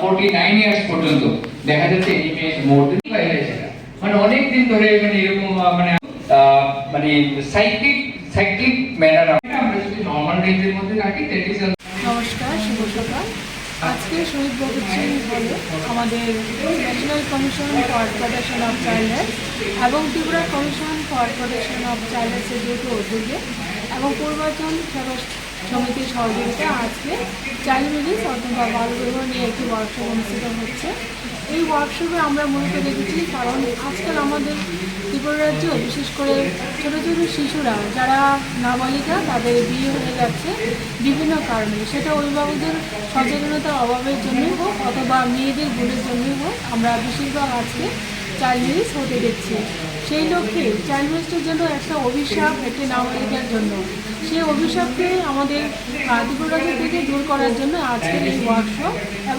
Forty nine years পর্যন্ত দেখা যাচ্ছে মানে অনেক দিন ধরে মানে এরকম মানে মানে সাইক্লিক সাইক্লিক ম্যানার আমরা যদি রেঞ্জের মধ্যে রাখি দ্যাট ইজ নমস্কার, শুভ আজকে শহীদ ভগৎ সিং আমাদের national commission for protection of এবং Tripura commission for protection of child উদ্যোগে এবং পূর্বাচল সমিতির সহযোগিতা আজকে চাইল্ড মিলিস অথবা বাল বিবাহ নিয়ে একটি ওয়ার্কশপ অনুষ্ঠিত হচ্ছে। এই ওয়ার্কশপে আমরা মূলত দেখেছি কারণ আজকাল আমাদের ত্রিপুরা রাজ্য বিশেষ করে ছোটো ছোটো শিশুরা, যারা নাবালিকা, তাদের বিয়ে হয়ে যাচ্ছে বিভিন্ন কারণে। সেটা অভিভাবকদের সচেতনতার অভাবের জন্যই হোক অথবা মেয়েদের ভুলের জন্যই হোক, আমরা বেশিরভাগ আজকে ম্যারেজ হতে দেখছি। সেই লক্ষ্যে চাইল্ড জন্য একটা অভিশাপ একটি নাবালিকার জন্য। সেই অভিশাপকে আমাদের আহ, থেকে দূর করার জন্য আজকের এই ওয়ার্কশপ এবং